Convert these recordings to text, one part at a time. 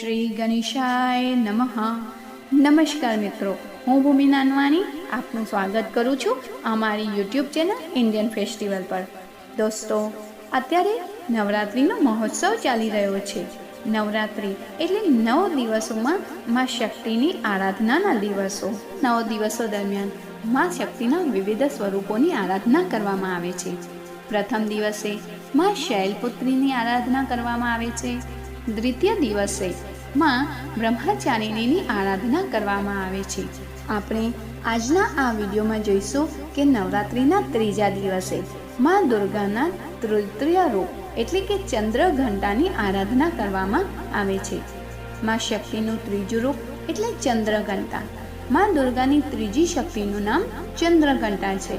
શ્રી ગણેશાય નમઃ. નમસ્કાર મિત્રો, હું ભૂમિ નાનવાણી, આપનું સ્વાગત કરું છું અમારી યુટ્યુબ ચેનલ ઇન્ડિયન ફેસ્ટિવલ પર. દોસ્તો, અત્યારે નવરાત્રિનો મહોત્સવ ચાલી રહ્યો છે. નવરાત્રિ એટલે નવ દિવસોમાં મા શક્તિની આરાધનાના દિવસો. નવ દિવસો દરમિયાન મા શક્તિના વિવિધ સ્વરૂપોની આરાધના કરવામાં આવે છે. પ્રથમ દિવસે મા શૈલપુત્રીની આરાધના કરવામાં આવે છે. દ્વિતીય દિવસે માં બ્રહ્મચારિણીની આરાધના કરવામાં આવે છે. આપણે આજના આ વિડીયોમાં જોઈશું કે નવરાત્રિના ત્રીજા દિવસે મા દુર્ગાના તૃતીય રૂપ એટલે કે ચંદ્ર ઘંટાની આરાધના કરવામાં આવે છે. મા શક્તિનું ત્રીજું રૂપ એટલે ચંદ્રઘંટા મા દુર્ગાની ત્રીજી શક્તિનું નામ ચંદ્રઘંટા છે.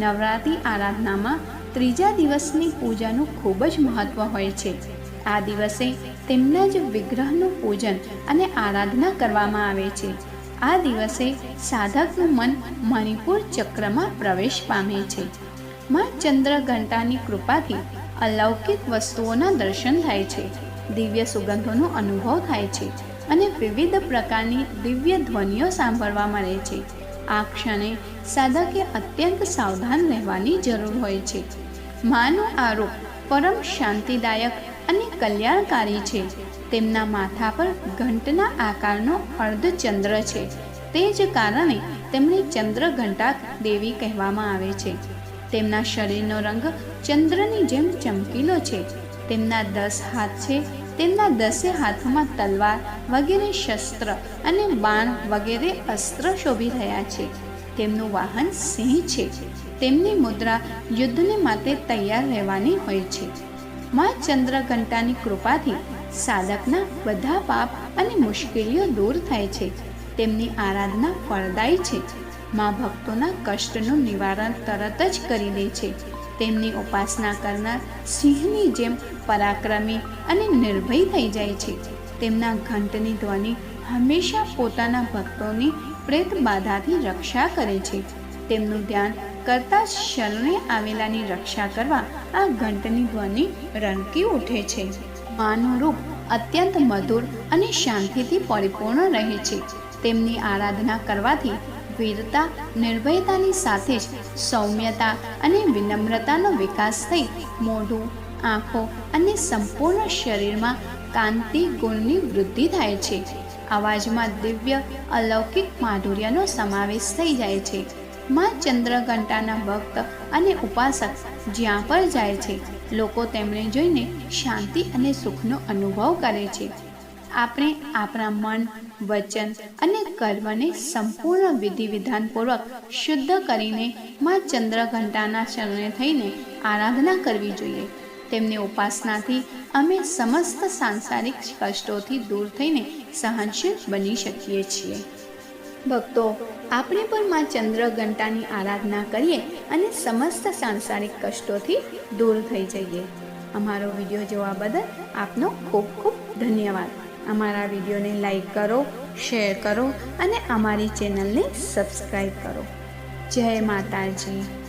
નવરાત્રિ આરાધનામાં ત્રીજા દિવસની પૂજાનું ખૂબ જ મહત્ત્વ હોય છે. આ દિવસે તેમના જ વિગ્રહનું પૂજન અને આરાધના કરવામાં આવે છે. આ દિવસે સાધકનું મન મણિપુર ચક્રમાં પ્રવેશ પામે છે. માં ચંદ્રઘંટાની કૃપાથી અલૌકિક વસ્તુઓના દર્શન થાય છે. દિવ્ય સુગંધોનો અનુભવ થાય છે અને વિવિધ પ્રકારની દિવ્ય ધ્વનિઓ સાંભળવા મળે છે. આ ક્ષણે સાધકે અત્યંત સાવધાન રહેવાની જરૂર હોય છે. માનો આરોપ પરમ શાંતિદાયક અને કલ્યાણકારી છે. તેમના માથા પર ઘંટના આકારનો અર્ધચંદ્ર છે. તે જ કારણે તેમને ચંદ્રઘંટા દેવી કહેવામાં આવે છે. તેમના શરીરનો રંગ ચંદ્રની જેમ ચમકીલો છે. તેમના દસ હાથ છે. તેમના દસે હાથમાં તલવાર વગેરે શસ્ત્ર અને બાણ વગેરે અસ્ત્ર શોભી રહ્યા છે. તેમનું વાહન સિંહ છે. તેમની મુદ્રા યુદ્ધને માટે તૈયાર રહેવાની હોય છે. માં ચંદ્રઘંટાની કૃપાથી સાધકના બધા પાપ અને મુશ્કેલીઓ દૂર થાય છે. તેમની આરાધના ફળદાયી છે. માં ભક્તોના કષ્ટનું નિવારણ તરત જ કરી દે છે. તેમની ઉપાસના કરનાર સિંહની જેમ પરાક્રમી અને નિર્ભય થઈ જાય છે. તેમના ઘંટની ધ્વનિ હંમેશા પોતાના ભક્તોની પ્રેત બાધાથી રક્ષા કરે છે. તેમનું ધ્યાન કરતા શરણે આવેલાની રક્ષા કરવા આ ઘંટની ધ્વનિ રણકી ઉઠે છે. માનું રૂપ અત્યંત મધુર અને શાંતિથી પરિપૂર્ણ રહે છે. તેમની આરાધના કરવાથી વીરતા, નિર્ભયતાની સાથે જ સૌમ્યતા અને વિનમ્રતાનો વિકાસ થઈ મોઢું, આંખો અને સંપૂર્ણ શરીરમાં કાંતિ ગુણની વૃદ્ધિ થાય છે. અવાજમાં દિવ્ય, અલૌકિક માધુર્યનો સમાવેશ થઈ જાય છે. માં ચંદ્રઘંટાના ભક્ત અને ઉપાસક જ્યાં પણ જાય છે, લોકો તેમણે જોઈને શાંતિ અને સુખનો અનુભવ કરે છે. આપણે આપણા મન, વચન અને કર્મને સંપૂર્ણ વિધિ વિધાનપૂર્વક શુદ્ધ કરીને માં ચંદ્રઘંટાના શરણે થઈને આરાધના કરવી જોઈએ. તેમની ઉપાસનાથી અમે સમસ્ત સાંસારિક કષ્ટોથી દૂર થઈને સહનશીલ બની શકીએ છીએ. ભક્તો, આપણે પણ માં ચંદ્રઘંટાની આરાધના કરીએ અને સમસ્ત સાંસારિક કષ્ટોથી દૂર થઈ જઈએ. અમારો વીડિયો જોવા બદલ આપનો ખૂબ ખૂબ ધન્યવાદ. અમારા વિડીયોને લાઈક કરો, શેર કરો અને અમારી ચેનલને સબસ્ક્રાઈબ કરો. જય માતાજી.